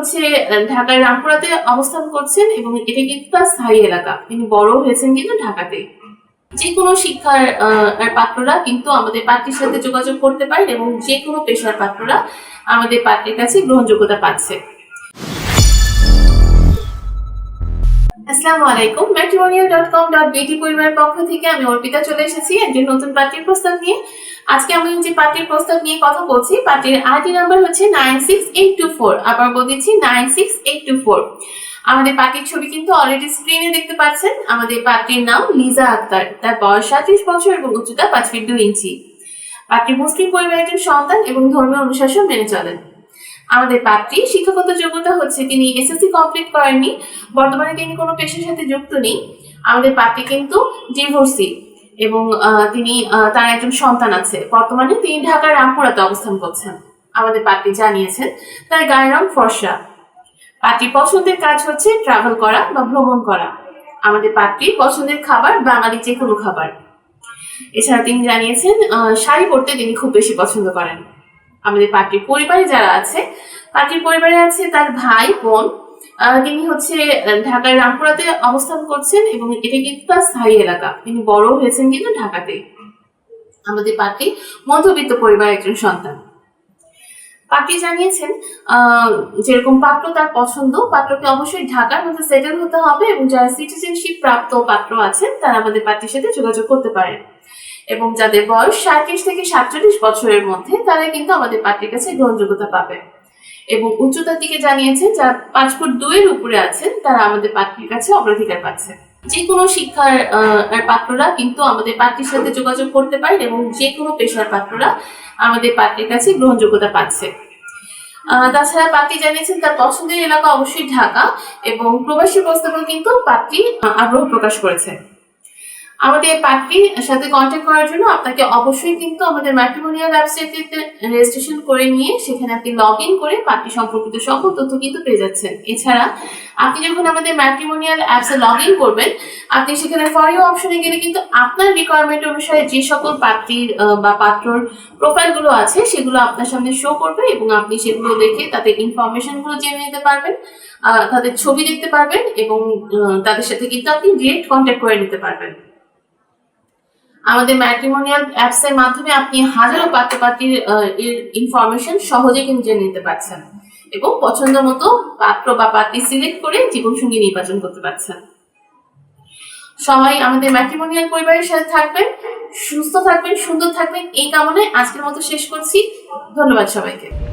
হচ্ছে ঢাকার রামপুরাতে অবস্থান করছেন এবং এটা কিন্তু তার স্থায়ী এলাকা। তিনি বড় হয়েছেন কিন্তু ঢাকাতে। যে কোনো শিক্ষার পাত্ররা কিন্তু আমাদের পার্টির সাথে যোগাযোগ করতে পারেন এবং যে কোনো পেশার পাত্ররা আমাদের পার্টির কাছে গ্রহণযোগ্যতা পাচ্ছে। আসসালামু আলাইকুম ম্যাট্রিমোনিয়াল ডট কম ডট বিটি পরিবারের পক্ষ থেকে আমি অর্পিতা চলে এসেছি একজন নতুন পার্টির প্রস্তাব নিয়ে। আজকে আমি যে পার্টির প্রস্তাব নিয়ে কথা বলছি, পার্টির আইডি নাম্বার হচ্ছে nine six eight two four, আবার বলেছি nine six eight two four. আমাদের পার্টির ছবি কিন্তু অলরেডি স্ক্রিনে দেখতে পাচ্ছেন। আমাদের পার্টির নাম লিজা আক্তার। তার বয়স সাঁত্রিশ বছর এবং উচ্চতা পাঁচ ফিট দুই ইঞ্চি। পার্টি মুসলিম পরিবারের একজন সন্তান এবং ধর্মীয় অনুশাসন মেনে চলেন। আমাদের পাত্রী শিক্ষাগত যোগ্যতা হচ্ছে তিনি এসএসসি কমপ্লিট করেননি। বর্তমানে তিনি কোনো পেশার সাথে যুক্ত নেই। আমাদের পাত্রী কিন্তু ডিভোর্সি এবং তিনি তার একজন সন্তান আছে। বর্তমানে তিনি ঢাকার রামপুরাতে অবস্থান করছেন। আমাদের পাত্রী জানিয়েছেন। তার গায়ের রং ফর্সা। পাত্রীর পছন্দের কাজ হচ্ছে ট্রাভেল করা বা ভ্রমণ করা। আমাদের পাত্রীর পছন্দের খাবার বাঙালি যে কোনো খাবার। এছাড়া তিনি জানিয়েছেন শাড়ি পরতে তিনি খুব বেশি পছন্দ করেন। আমাদের পার্টির পরিবারে যারা আছে, পার্টির পরিবারে আছে তার ভাই, বোন তিনি হচ্ছে ঢাকার রামপুরাতে অবস্থান করছেন এবং এটা কিন্তু তার স্থায়ী এলাকা। তিনি বড় হয়েছেন কিন্তু ঢাকাতে। আমাদের পার্টি মধ্যবিত্ত পরিবারের একজন সন্তান। পার্টি জানিয়েছেন যেরকম পাত্র তার পছন্দ, পাত্রকে অবশ্যই ঢাকার মধ্যে সেটেল হতে হবে এবং যারা সিটিজেনশিপ প্রাপ্ত পাত্র আছেন, তারা আমাদের পার্টির সাথে যোগাযোগ করতে পারেন। এবং যাদের বয়স সাঁত্রিশ থেকে সাতচল্লিশ বছরের মধ্যে, তারা কিন্তু আমাদের পার্টির কাছে গ্রহণযোগ্যতা পাবে। এবং উচ্চতার দিকে জানিয়েছে, যারা পাঁচ ফুট দুইয়ের উপরে আছেন, তারা আমাদের পার্টির কাছে অগ্রাধিকার পাচ্ছে। যে কোনো শিক্ষার পাত্ররা কিন্তু আমাদের পার্টির সাথে যোগাযোগ করতে পারেন এবং যে কোনো পেশার পাত্ররা আমাদের পার্টির কাছে গ্রহণযোগ্যতা পাচ্ছে। তাছাড়া পার্টি জানিয়েছেন, তার পছন্দের এলাকা অবশ্যই ঢাকা এবং প্রবাসী প্রস্তাবেও কিন্তু পার্টি আগ্রহ প্রকাশ করেছে। আমাদের পার্টির সাথে কন্ট্যাক্ট করার জন্য আপনাকে অবশ্যই কিন্তু আমাদের ম্যাট্রিমোনিয়াল ওয়েবসাইটে রেজিস্ট্রেশন করে নিয়ে সেখানে আপনি লগ ইন করে পার্টি সম্পর্কিত সকল তথ্য কিন্তু পেয়ে যাচ্ছেন। এছাড়া আপনি যখন আমাদের ম্যাট্রিমোনিয়াল অ্যাপসে লগ ইন করবেন আপনি সেখানে ফর অপশনে গেলে কিন্তু আপনার রিকোয়ারমেন্ট অনুসারে যে সকল আহ, বা পাত্রর প্রোফাইলগুলো আছে সেগুলো আপনার সামনে শো করবে এবং আপনি সেগুলো দেখে তাদের ইনফরমেশনগুলো জেনে নিতে পারবেন তাদের ছবি দেখতে পারবেন এবং তাদের সাথে কিন্তু আপনি ডিরেক্ট কন্ট্যাক্ট করে নিতে পারবেন। আমাদের ম্যাট্রিমোনিয়াল অ্যাপস এর মাধ্যমে আপনি হাজারো পাত্রপাত্রীর আহ, ইনফরমেশন সহজে কিন্তু জেনে নিতে পারছেন এবং পছন্দ মতো পাত্র বা পাত্রী সিলেক্ট করে জীবনসঙ্গী নির্বাচন করতে পারছেন। সবাই আমাদের ম্যাট্রিমোনিয়াল পরিবারের সাথে থাকবেন সুস্থ থাকবেন সুন্দর থাকবেন এই কামনায় আজকের মতো শেষ করছি। ধন্যবাদ সবাইকে।